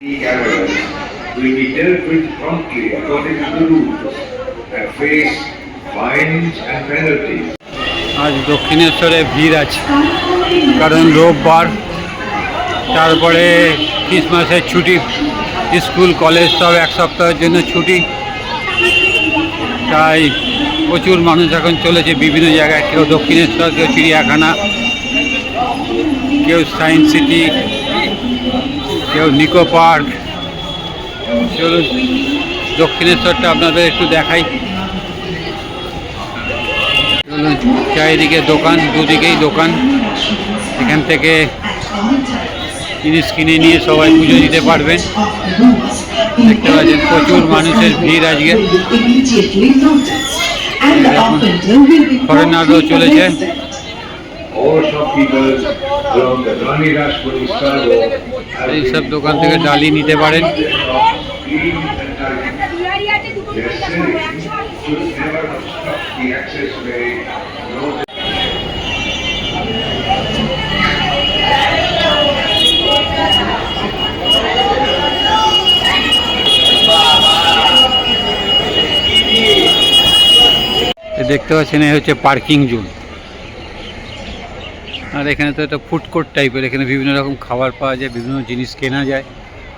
be dealt with promptly according to the rules and face fines and penalties. আজ দক্ষিণেশ্বরে ভিড় আছে, কারণ রোববার, তারপরে ক্রিসমাসের ছুটি, স্কুল, কলেজ সব এক সপ্তাহের জন্য ছুটি তাই প্রচুর মানুষ এখন চলেছে বিভিন্ন জায়গায়, কেউ দক্ষিণেশ্বর, কেউ চিড়িয়াখানা, কেউ সায়েন্স সিটি কেউ নিকো পার্ক চলুন দক্ষিণেশ্বরটা আপনাদের একটু দেখাই। চলুন চারিদিকে দোকান, দুদিকেই দোকান। এখান থেকে জিনিস কিনে নিয়ে সবাই পুজো দিতে পারবেন। দেখতে পাচ্ছেন প্রচুর মানুষের ভিড় আজকে। ফরেনারও চলেছে এইসব been দোকান থেকে ডালি নিতে পারেন their shops clean and tidy. Their selling should never obstruct the access way, nor এ দেখতে পাচ্ছেন এই হচ্ছে পার্কিং জোন আর এখানে তো একটা ফুড কোর্ট টাইপের এখানে বিভিন্ন রকম খাবার পাওয়া যায় বিভিন্ন জিনিস কেনা যায়।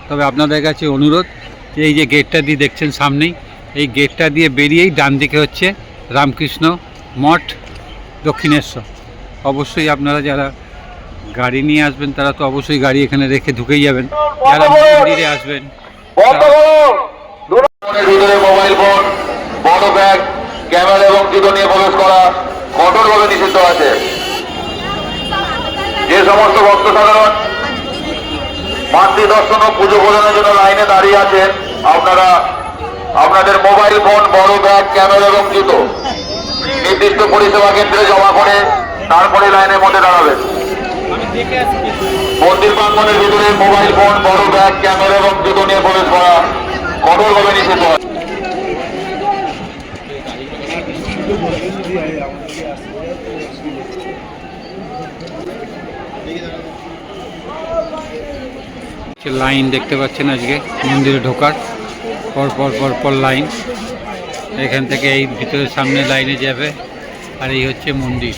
তবে আপনাদের কাছে অনুরোধ যে এই যে গেটটা দিয়ে দেখছেন সামনেই এই গেটটা দিয়ে বেরিয়েই ডান দিকে হচ্ছে রামকৃষ্ণ মঠ দক্ষিণেশ্বর। অবশ্যই আপনারা যারা গাড়ি নিয়ে আসবেন তারা তো অবশ্যই গাড়ি এখানে রেখে ঢুকেই যাবেন। যারা মন্দিরে আসবেন মোবাইল ফোন বড় ব্যাগ ক্যামেরা এবং জুতো নিয়ে প্রবেশ করা কঠোরভাবে নিষিদ্ধ আছে। সমস্ত ভক্ত সাধারণ মাতৃ দর্শন ও পুজো প্রদানের জন্য লাইনে দাঁড়িয়ে আছেন, আপনারা আপনাদের মোবাইল ফোন, বড় ব্যাগ, ক্যামেরা এবং জুতো নির্দিষ্ট পরিষেবা কেন্দ্রে জমা করে তারপরে লাইনের মধ্যে দাঁড়াবেন। মন্দির প্রাঙ্গনের ভিতরে মোবাইল ফোন, বড় ব্যাগ, ক্যামেরা এবং জুতো নিয়ে প্রবেশ করা কঠোরভাবে নিষিদ্ধ। আছে যে লাইন দেখতে পাচ্ছেন আজকে, মন্দিরে ঢোকার, পর পর পর পর লাইন। এখান থেকে এই ভিতরের সামনে লাইনে যাবে, আর এই হচ্ছে মন্দির।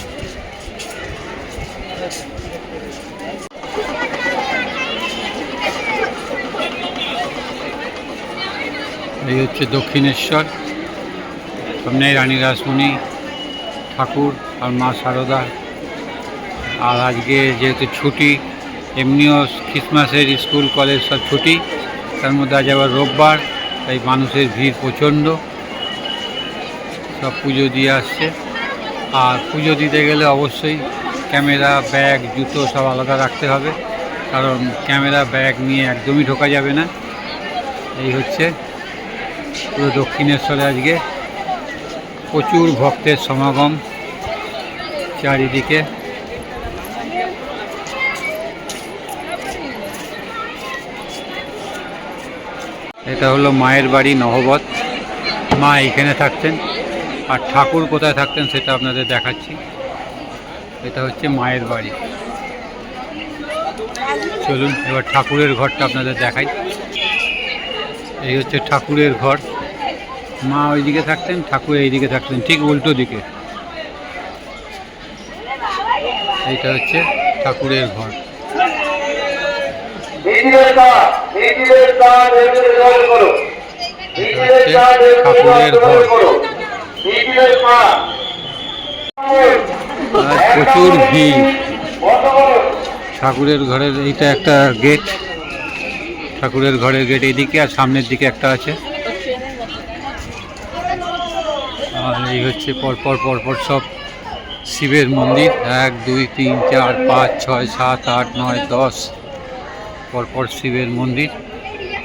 এই হচ্ছে দক্ষিণেশ্বর সামনে রানী রাসমণি, ঠাকুর, আর মা সারদা। আর আজকে যেহেতু ছুটি, এমনিও ক্রিসমাসের স্কুল, কলেজ সব ছুটি, তার মধ্যে আজ আবার রোববার, তাই মানুষের ভিড় প্রচণ্ড। সব পুজো দিয়ে আসছে। আর পুজো দিতে গেলে অবশ্যই ক্যামেরা, ব্যাগ, জুতো সব আলাদা রাখতে হবে। কারণ ক্যামেরা, ব্যাগ নিয়ে একদমই ঢোকা যাবে না। এই হচ্ছে পুরো দক্ষিণেশ্বরে আজকে প্রচুর ভক্তের সমাগম চারিদিকে। এটা হলো মায়ের বাড়ি, নহবত। মা এখানে থাকতেন। আর ঠাকুর কোথায় থাকতেন সেটা আপনাদের দেখাচ্ছি। এটা হচ্ছে মায়ের বাড়ি। চলুন, এবার ঠাকুরের ঘরটা আপনাদের দেখাই। এই হচ্ছে ঠাকুরের ঘর। মা ওইদিকে থাকতেন, ঠাকুর এইদিকে থাকতেন, ঠিক উল্টো দিকে। এইটা হচ্ছে ঠাকুরের ঘর। ঠাকুরের ঘর। প্রচুর ভিড়। ঠাকুরের ঘরের এইটা একটা গেট ঠাকুরের ঘরের গেট এইদিকে আর সামনের দিকে একটা আছে। আর এই হচ্ছে পরপর পরপর সব শিবের মন্দির। এক দুই তিন চার পাঁচ ছয় সাত আট নয় দশ। পরপর শিবের মন্দির।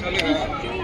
चलेगा